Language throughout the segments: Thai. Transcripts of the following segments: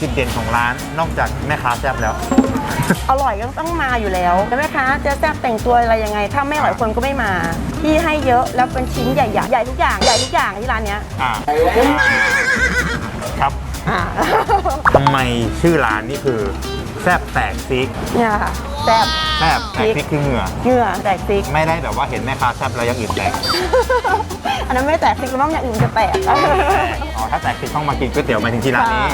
จุดเด่นของร้านนอกจากแม่ค้าแซ่บแล้ว อร่อยก็ต้องมาอยู่แล้วแล้วแม่ค้าจะแซ่บแต่งตัวอะไรยังไง ถ้าไม่อร่อยคนก็ไม่มา ที่ให้เยอะแล้วเป็นชิ้นใหญ่ๆใหญ่ทุกอย่างใหญ่ทุกอย่างที่ร้านเนี้ยอ่าครับอ่า ทำไมชื่อร้านนี่คือแซ่บแตกซิกเนี่ยค่ะแซ่บแซ่บแตกซิกคือเหงื่อ เหงื่อแตกซิก ไม่ได้แบบว่าเห็นแม่ค้าแซ่บแล้วอยังอื่นแตกอันนั้นไม่แตกซิกแล้วน้องอย่างอื่นจะแตกอ๋อถ้าแตกซิกต้องมากินก๋วยเตี๋ยวมาถึงที่ร้านนี้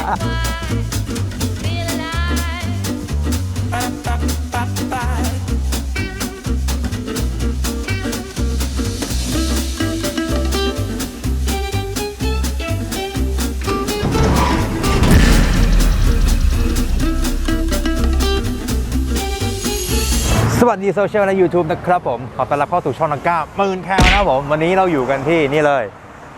วัสดีโซเชียลและ YouTube นะครับผม ขอต้อนรับเข้าสู่ช่องนักก้าหมื่นแคลนะครับผม วันนี้เราอยู่กันที่นี่เลย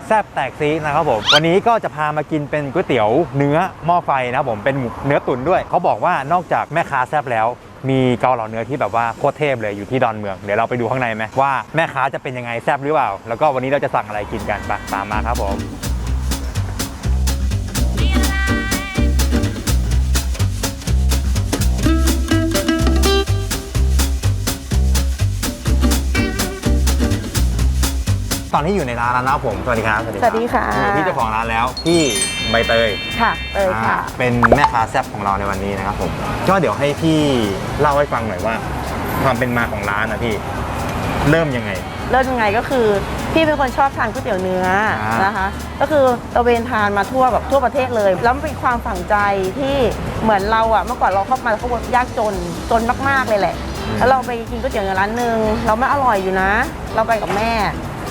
แซบแตกซีนะครับผม วันนี้ก็จะพามากินเป็นก๋วยเตี๋ยวเนื้อหม้อไฟนะครับผมเป็นเนื้อตุ๋นด้วย เขาบอกว่านอกจากแม่ค้าแซบแล้ว มีเกาเหลาเนื้อที่แบบว่าโคตรเทพเลยอยู่ที่ดอนเมือง เดี๋ยวเราไปดูข้างในไหมว่าแม่ค้าจะเป็นยังไงแซบหรือเปล่า แล้วก็วันนี้เราจะสั่งอะไรกินกันไปตามมาครับผม ตอนที่อยู่ในร้านแล้วนะครับผม สวัสดีครับ สวัสดีค่ะอยู่ที่เจ้าของร้านแล้วพี่ใบเตยค่ะเตยค่ะอ่าเป็นแม่ค้าแซ่บของเราในวันนี้นะครับผม ก็เดี๋ยวให้พี่เล่าให้ฟังหน่อยว่า ความเป็นมาของร้านนะพี่ เริ่มยังไง เริ่มยังไงก็คือพี่เป็นคนชอบทานก๋วยเตี๋ยวเนื้ออ่านนะคะ ก็คือตระเวนทานมาทั่วแบบทั่วประเทศเลย แล้วมันเป็นความฝังใจที่เหมือนเราอะเมื่อก่อนเราเข้ามาเขาบอกยากจนจนมากๆเลยแหละแล้วเราไปกินก๋วยเตี๋ยวเนื้อร้านหนึ่งเราไม่อร่อยอยู่นะ เราไปกับแม่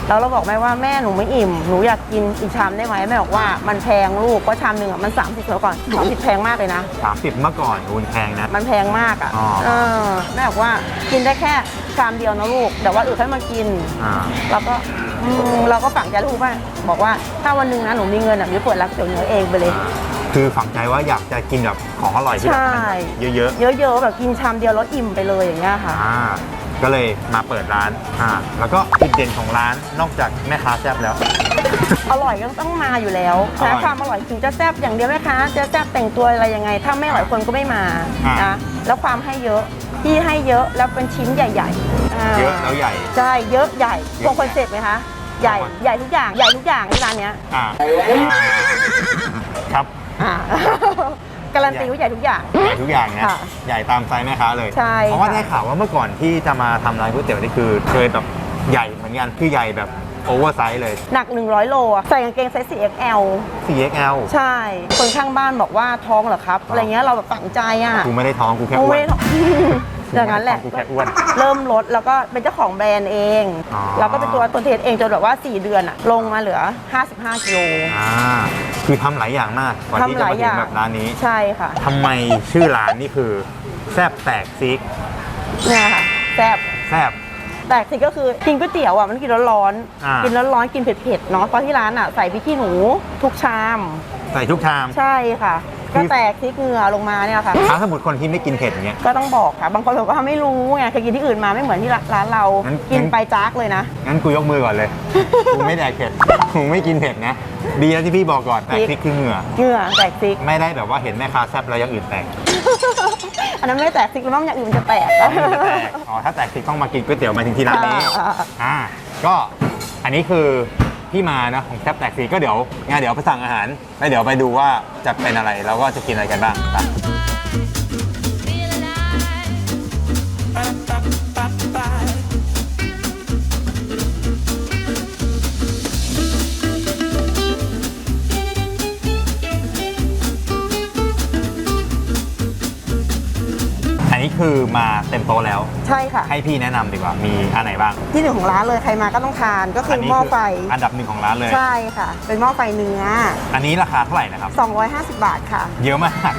แล้วเราบอกแม่ว่าแม่หนูไม่อิ่มหนูอยากกินอีกชามได้ไหมแม่บอกว่ามันแพงลูกเพราะชามหนึ่งอะมัน 30แล้วก่อน30แพงมากเลยนะ30เมื่อก่อนคุณแพงนะ มันแพงมากอะอ๋อ เออแม่บอกว่ากินได้แค่ชามเดียวนะลูกแต่ว่าอื่นให้มากิน อ่า เราก็อืมเราก็ฝังใจลูกว่าบอกว่าถ้าวันหนึ่งนะหนูมีเงินอะหนูจะเปิดร้านก๋วยเตี๋ยวเนื้อเองไปเลย คือฝังใจว่าอยากจะกินแบบของอร่อยที่แบบใช่มันเยอะเยอะๆแบบกินชามเดียวแล้วอิ่มไปเลยอย่างเงี้ยๆค่ะ อ่า ก็เลยมาเปิดร้านอ่าแล้วก็จุดเด่นของร้านนอกจากแม่ค้าแซ่บแล้ว อร่อยก็ต้องมาอยู่แล้วอร่นะอยความอร่อยถึงจะแซ่บอย่างเดียวไหมคะจะแซ่บแต่งตัวอะไรยังไง ถ้าไม่อร่อยคนก็ไม่มาอ่านะแล้วความให้เยอะที่ให้เยอะแล้วเป็นชิ้นใหญ่ๆาเยอะแล้วใหญ่ ใช่เยอะใหญ่เยตอะรงคอนเซ็ปต์ไหมคะใหญ่ตรงคอนใหญ่ทุกอย่างใหญ่ทุกอย่างที่ร้านเนี้ยอ่าครับ อ่า การันตีว่าใหญ่ทุกอย่าง ใหญ่ทุกอย่างนะ ค่ะใหญ่ตามไซส์แม่ค้าเลย ใช่เพราะว่าค่ะ ได้ข่าวว่าเมื่อก่อนที่จะมาทำร้านก๋วยเตี๋ยวนี่คือเคยแบบใหญ่เหมือนกัน คือใหญ่แบบโอเวอร์ไซส์เลย หนัก 100 โลอะใส่กางเกงไซส์ 4XL 4XL ใช่ คนข้างบ้านบอกว่าท้องเหรอครับ อะไรเงี้ยเราแบบฝังใจอะกูไม่ได้ท้องกูแค่โอ้อ้วยนอ ย่างนั้นแหละ กูแค่อ้วน เริ่มลดแล้วก็เป็นเจ้าของแบรนด์เอง อ๋อแล้วก็เป็นตัวตัวเทรดเองจนแบบว่า 4 เดือนอะลงมาเหลือ 55กิโลอ่าคือทำหลายอย่างมากกว่าที่ทำหจะลายมาอถึงย่างแบบร้านนี้ใช่ค่ะทำไมชื่อร้านนี่คือแซบแตกซิกเนี่ยค่ะแซ่บแซบ แต่สิ่งก็คือกินก๋วยเตี๋ยวอะมันกินร้อนอ่าๆกินร้อนๆกินเผ็ดๆเนาะเพราะที่ร้านอะใส่พริกขี้หนูทุกชาม ใส่ทุกชาม ใช่ค่ะคื ก็อแตกที่เหงื่อลงมาเนี่ยค่ะ ถ้าสมมติคนที่ไม่กินเผ็ดอย่างเงี้ย ก็ต้องบอกค่ะ บางคนบอกว่าไม่รู้ไงเคยกินที่อื่นมาไม่เหมือนที่ร้านเรา งั้น กินไปจากเลยนะ งั้นกูยกมือก่อนเลย กูไม่แดกเผ็ด กูไม่กินเผ็ดนะ ดีแล้วที่พี่บอกก่อน แต่พริก พริกคือเหงื่อ เหงื่อแตกซิก ไม่ได้แบบว่าเห็นแม่ค้าแซ่บแล้วอยังอื่นแตกอันนั้นไม่แตกซิกแล้วน้องอย่างอื่นมันจะแตก ไม่ได้แตก อ๋อ ถ้าแตกพริกต้องมากินก๋วยเตี๋ยวมาถึงที่ร้านนี้ อ่าอ่าก็อันนี้คือ ที่มานะของแซ่บแตกสีก็เดี๋ยวงานเดี๋ยวไปสั่งอาหารแล้วเดี๋ยวไปดูว่าจะเป็นอะไรแล้วก็จะกินอะไรกันบ้างไป คือมาเต็มโต๊ะแล้ว ใช่ค่ะ ให้พี่แนะนำดีกว่า มีอันไหนบ้างที่หนึ่งของร้านเลยใครมาก็ต้องทานก็คือนี้หม้อไฟ อันดับหนึ่งของร้านเลย ใช่ค่ะ เป็นหม้อไฟเนื้อ อันนี้ราคาเท่าไหร่นะครับ 250 บาทค่ะ เยอะมาก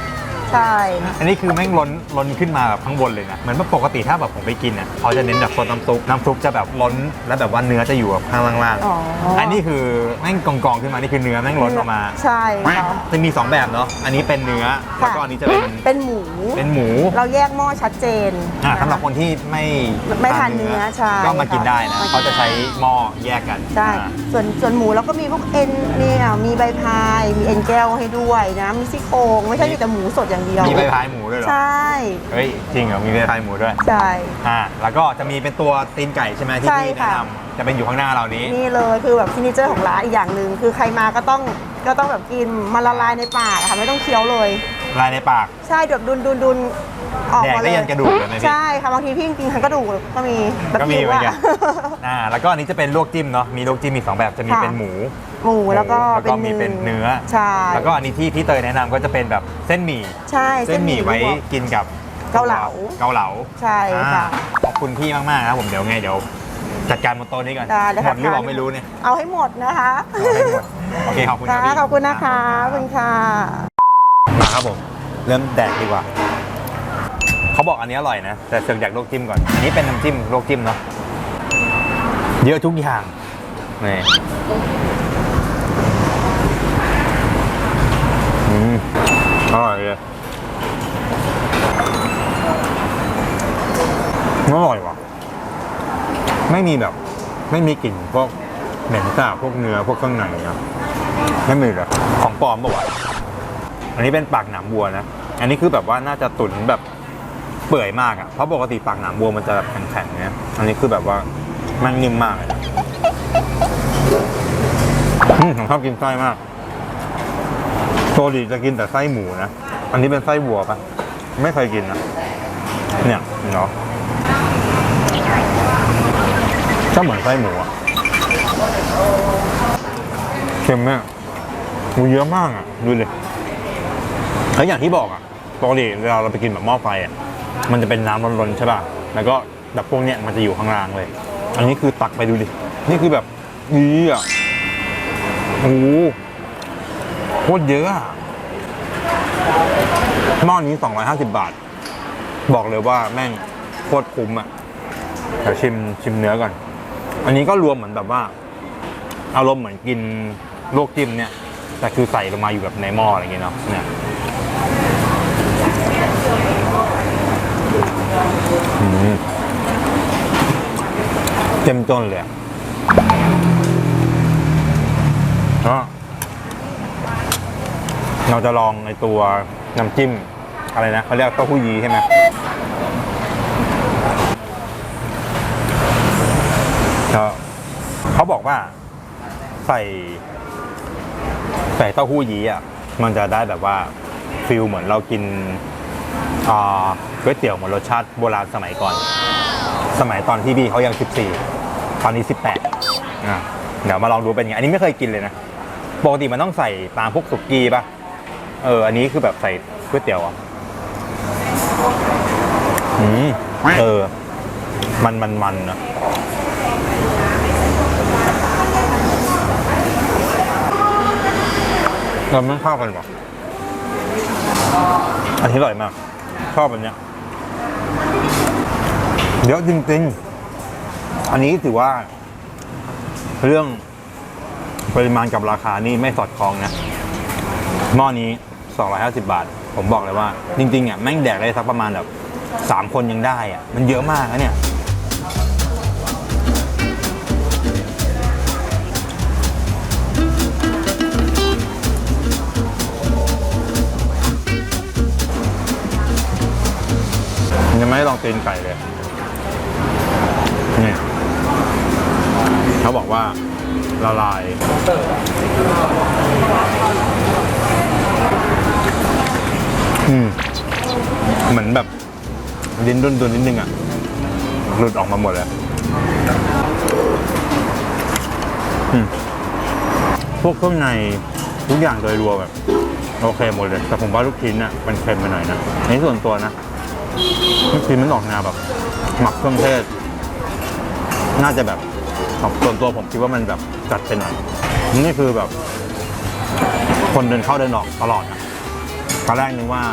ใช่ อันนี้คือแม่งล้นล้นขึ้นมาแบบข้างบนเลยนะเหมือนว่าปกติถ้าแบบผมไปกินอะเขาจะเน้นแบบซดน้ำซุปน้ำซุปจะแบบล้นแล้วแบบว่าเนื้อจะอยู่แบบข้างล่างอ๋อๆอัอันนี้คือแม่งกองๆขึ้นมานี่คือเนื้อแม่งล้นออกมาใช่ค่ะ จะมีสองแบบเนาะอันนี้เป็นเนื้อแล้วก็อันนี้จะเป็นเป็นหมู เป็นหมูเราแยกหม้อชัดเจนอ่าะะสำหรับคนที่ไม่ไม่ทานเนื้อใช่ก็มากินได้นะค่ะ เขาจะใช้หม้อแยกกันใช่ อ่าส่วนส่วนหมูเราก็มีพวกเอ็นเนี่ยมีใบพาย มีเอ็นแก้วให้ด้วยนะ มีซี่โครงไม่ใช่มีแต่หมูสดอย่างเดียวมีใบพายหมูด้วยเหรอ ใช่ เฮ้ย จริงเหรอ มีใบพายหมูด้วย ใช่ อ่า แล้วก็จะมีเป็นตัวตีนไก่ใช่ไหมที่ใช่พี่ค่ะแนะนำจะเป็นอยู่ข้างหน้าเรานี้ นี่เลยคือแบบซินิเจอร์ของร้านอีกอย่างหนึ่งคือใครมาก็ต้องก็ต้องแบบกินมันละลายในปากอะค่ะไม่ต้องเคี้ยวเลย ลายในปาก ใช่แบบดุนดุนดุนออกแดกมาได้เลยยันกระดูกเลยไหมพี่ ใช่ค่ะบางทีพี่กินทั้งกระดูกก็มีแบบก็มีหิวเหมือนกันอะอ่า แล้วก็อันนี้จะเป็นลวกจิ้มเนาะ มีลวกจิ้มมีสองแบบ จะมีค่ะเป็นหมู หมูแล้วก็แล้วก็มีเป็นเนื้อ ใช่แล้วก็อันนี้ที่พี่เตยแนะนำก็จะเป็นแบบเส้นหมี่ใช่เส้นหมี่ไว้ลวก กินกับเกาเหลาเกาเหลาใช่ค่ะอ่าขอบคุณพี่มากๆนะครับผมเดี๋ยวไงเดี๋ยวจัดการบนโต๊ะนี้ก่อนได้เลยหมค่ะ ดหรือเปล่าไม่รู้เนี่ยเอาให้หมดนะคะเอาให้หมดโอเคขอบคุณคค่ะรับพี่ขอบคุณนะคะขอบคุณค่ะ มาครับผม เริ่มแดกดีกว่าเขาบอกอันนี้อร่อยนะ แต่เสือกอยากลวกจิ้มก่อน อันนี้เป็นน้ำจิ้มลวกจิ้มเนาะเยอะทุกอย่างนี่ อืมอร่อยเลยอร่อยว่ะ ไม่มีแบบ ไม่มีกลิ่นพวกเหม็นสาบพวกเนื้อพวกเครื่องในนะไม่มีเลยของปลอมปะวะอันนี้เป็นปากหนามวัวนะ อันนี้คือแบบว่าน่าจะตุ๋นแบบเปื่อยมากอะ่ะ เพราะปกติปากหนามวัวมันจะแบบแข็งๆเนี่ยอันนี้คือแบบว่ามันนิ่มมากเลยนะอืมผมชอบกินไส้มาก โซดีจะกินแต่ไส้หมูนะ อันนี้เป็นไส้วัวปะไม่เคยกินนะ เนี่ยเนาะก็เหมือนไส้หมูอะเค็มมากหมูเยอะมากอะดูเลยแล้วอย่างที่บอกอะปกติเวลาเราไปกินแบบหม้อไฟอะมันจะเป็นน้ำร้อนๆใช่ป่ะ แล้วก็แบบพวกเนี้ยมันจะอยู่ข้างล่างเลย อันนี้คือตักไปดูดิ นี่คือแบบนี่อะโอ้ คตรเยอะอะหม้อนี้ 250 บาท บอกเลยว่าแม่งโคตรคุ้มอะเดี๋ยวชิมชิมเนื้อก่อน อันนี้ก็รวมเหมือนแบบว่า อารมณ์เหมือนกินลวกจิ้มเนี่ย แต่คือใส่ลงมาอยู่แบบในหม้ออะไรอย่างเงี้ยเนาะเนี่ยเต็มต้นเลยอะ เราจะลองในตัวน้ำจิ้มอะไรนะเขาเรียกเต้าหู้ยี้ใช่ไหมเขาบอกว่าใส่ใส่เต้าหู้ยี้อะ มันจะได้แบบว่าฟิลเหมือนเรากินก๋วยเตี๋ยวเหมือนรสชาติโบราณสมัยก่อน สมัยตอนที่พี่เขายัง 14 ตอนนี้ 18อะเดี๋ยวมาลองดูเป็นไง อันนี้ไม่เคยกินเลยนะ ปกติมันต้องใส่ตามพวกสุกี้ป่ะ เออ อันนี้คือแบบใส่ก๋วยเตี๋ยวอะอืมเออ มันมันมันเนอะเราไม่เข้ากันหรออันนี้อร่อยมาก ชอบอันเนี้ยเดี๋ยวจริงๆ อันนี้ถือว่า เรื่องปริมาณกับราคานี่ไม่สอดคล้องนะหม้อนี้ 250 บาท ผมบอกเลยว่าจริงๆอะแม่งแดกได้สักประมาณแบบสามคนยังได้อะมันเยอะมากนะเนี่ยยังไม่ลองตีนไก่เลย นี่ เขาบอกว่าละลาย อืมเหมือนแบบลิ้นดุนดุนนิดนึงอะหลุดออกมาหมดเลยอืมพวกเครื่องในทุกอย่างโดยรวมแบบโอเคหมดเลย แต่ผมว่าลูกชิ้นอะมันเค็มไปหน่อยนะในส่วนตัวนะลูกชิ้นมันออกแนวแบบ หมักเครื่องเทศ น่าจะแบบของส่วนตัวผมคิดว่ามันแบบจัดไปหน่อยนี่คือแบบ คนเดินเข้าเดินออกตลอดอะ ตอนแรกนึกว่า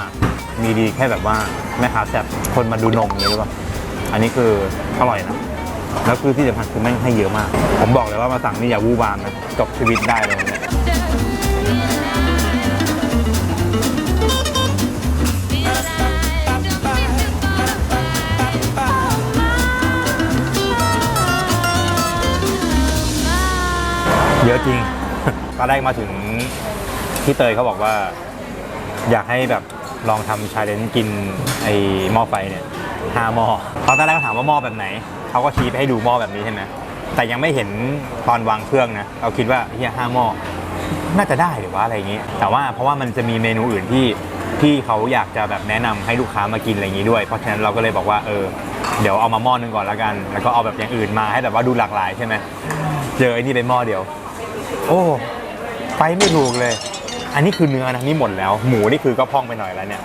มีดีแค่แบบว่าแม่ค้าแซ่บคนมาดูนมอย่างนี้หรือเปล่าอันนี้คืออร่อยนะแล้วคือที่สำคัญคือแม่งให้เยอะมาก ผมบอกเลยว่ามาสั่งนี่อย่าวู่วามนะจบชีวิตได้เลยเยเยอะจริงตอนแรกมาถึงพี่เตยเขาบอกว่า อยากให้แบบลองทำชาเลนจ์กินไอ้หม้อไฟเนี่ยห้าหม้อตอนแรกก็ถามว่าหม้อแบบไหน เขาก็ชี้ไปให้ดูหม้อแบบนี้ใช่ไหมแต่ยังไม่เห็นตอนวางเครื่องนะ เราคิดว่าเฮียห้าหม้อ น่าจะได้หรือว่าอะไรอย่างงี้ แต่ว่าเพราะว่ามันจะมีเมนูอื่นที่ที่เขาอยากจะแบบแนะนำให้ลูกค้ามากินอะไรอย่างงี้ด้วย เพราะฉะนั้นเราก็เลยบอกว่าเออ เดี๋ยวเอามาหม้อหนึงก่อนละกัน แล้วก็เอาแบบอย่างอื่นมาให้แบบว่าดูหลากหลายใช่ไหมเจอไอ้นี่เป็นหม้อเดียว โอ้ ไปไม่ถูกเลย อันนี้คือเนื้อนะนี่หมดแล้ว หมูนี่คือก็พองไปหน่อยแล้วเนี่ย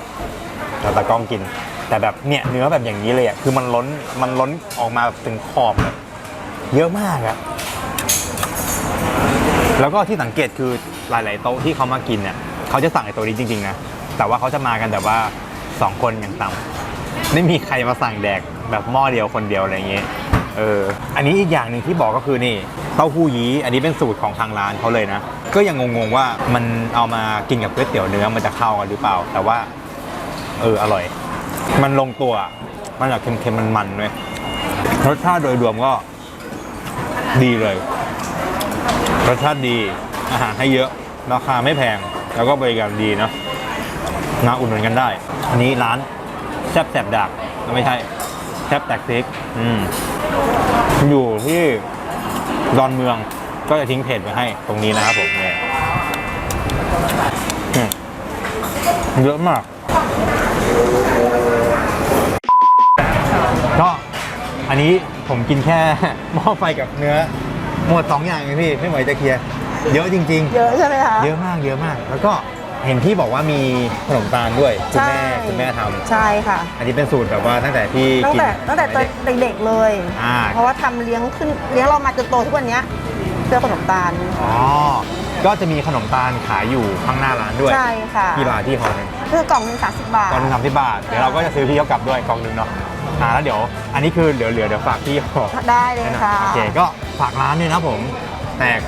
เราตะกล้องกิน แต่แบบเนี่ยเนื้อแบบอย่างนี้เลยอะคือมันล้นมันล้นออกมาถึงขอบแบบเยอะมากอะแล้วก็ที่สังเกตคือหลาย ๆ โต๊ะที่เขามากินเนี่ยเขาจะสั่งไอ้ตัวนี้จริง ๆ นะ แต่ว่าเขาจะมากันแบบว่าสองคนอย่างต่ำไม่มีใครมาสั่งแดกแบบหม้อเดียวคนเดียวอะไรอย่างเงี้ย เออ อันนี้อีกอย่างหนึ่งที่บอกก็คือนี่เต้าหู้ยี้อันนี้เป็นสูตรของทางร้านเขาเลยนะ ก็ยังงงๆว่ามันเอามากินกับก๋วยเตี๋ยวเนื้อมันจะเข้ากันหรือเปล่า แต่ว่า เอออร่อย มันลงตัว มันแบบเค็มๆมันๆด้วยรสชาติโดยรวมก็ ดีเลย รสชาติดี อาหารให้เยอะ ราคาไม่แพง แล้วก็บริการดีนะมาอุ่นหนุนกันได้ อันนี้ร้านแซบแสบดักไม่ใช่ แซบแตกซิกอืมอยู่ที่ดอนเมืองก็จะทิ้งเพจไว้ให้ตรงนี้นะครับผมเนี่ยอืมเยอะมากก็อันนี้ผมกินแค่หม้อไฟกับเนื้อ หมดสองอย่างเองพี่ไม่ไหวจะเคลียร์เยอะจริงเยอะใช่ไหมคะๆเยอะมากเยอะมากแล้วก็ เห็นพี่บอกว่ามีขนมตาลด้วยคุณใช่แม่คุณแม่ทำใช่ค่ะ อันนี้เป็นสูตรแบบว่าตั้งแต่ที่ตั้งกินแต่ตั้งแต่ตอนเด็กๆเลย อ่า เพราะว่าทำเลี้ยงขึ้นเลี้ยงเรามาจนโตทุกวันเนี้ยเพื่อขนมตาล อ๋อ ก็จะมีขนมตาลขายอยู่ข้างหน้าร้านด้วยใช่ค่ะที่บาทที่ฮอลล์คือกล่องหนึงสามสิบบาท กล่องหนึงสามสิบบาท เดี๋ยวเราก็จะซื้อพี่เขากลับด้วยกล่องหนึงเนาะ อ่าแล้วเดี๋ยว อันนี้คือเหลือๆเดี๋ยวฝากพี่เขาได้เลยค่ะ โอเค ก็ฝากร้านด้วยนะผม แตก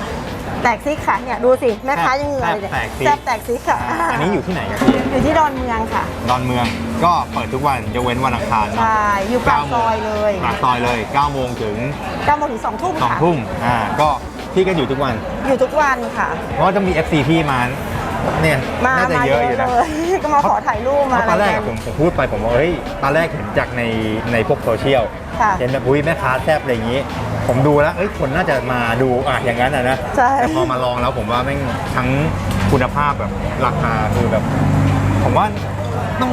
แตกซิกค่ะเนี่ยดูสิแม่ค้ายังเหงื่อเลยเนี่ยแตกซิก แซ่บแตกซิกค่ะอันนี้อยู่ที่ไหนกันพี่อยู่ที่ดอนเมืองค่ะดอนเมืองก็เปิดทุกวันยกเว้นวันอังคารเนาะใช่อยู่ปากซอยเลยปากซอยเลย9โมงถึงเก้าโมงถึงสองทุ่ม2ค่ะทุ่มอ่าก็พี่ก็อยู่ทุกวัน อยู่ทุกวันค่ะ เพราะว่าจะมี FC พี่มา เนี่ยมาน่าจะมาเยอะอยู่นะเลยก็มาขอถ่ายรูปเพมาราะตอนแรกะอะไผมผมพูดไปผมว่าเฮ้ยตอนแรกเห็นจากในในพวกโซเชียลค่ะ เห็นแบบอุ้ยแม่ค้าแซ่บอะไรอย่างนี้ ผมดูแล้วเอ้ยคนน่าจะมาดูอะอย่างนั้นอะนะใช่ แต่พอมาลองแล้วผมว่าแม่งทั้งคุณภาพแบบราคาคือแบบ ผมว่าต้อง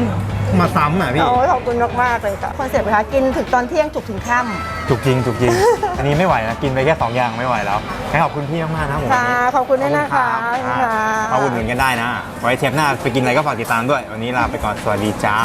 มาซ้ำอะพี่ โอ้ยขอบคุณมากๆเลยค่ะคอนเซ็ปต์นะคะกินถึงตอนเที่ยงจุกถึงค่ำถูกจริงถูกจริง อันนี้ไม่ไหวนะกินไปแค่สองอย่างไม่ไหวแล้วงั้นขอบคุณพี่มากๆนะผมวันนี้ค่ะขอบคุณด้วยนะคะขอบคุณค่ะรับมาอุดหนุนกันได้นะ ไว้เทปหน้าไปกินอะไรก็ฝากติดตามด้วย วันนี้ลาไปก่อนสวัสดีจ้า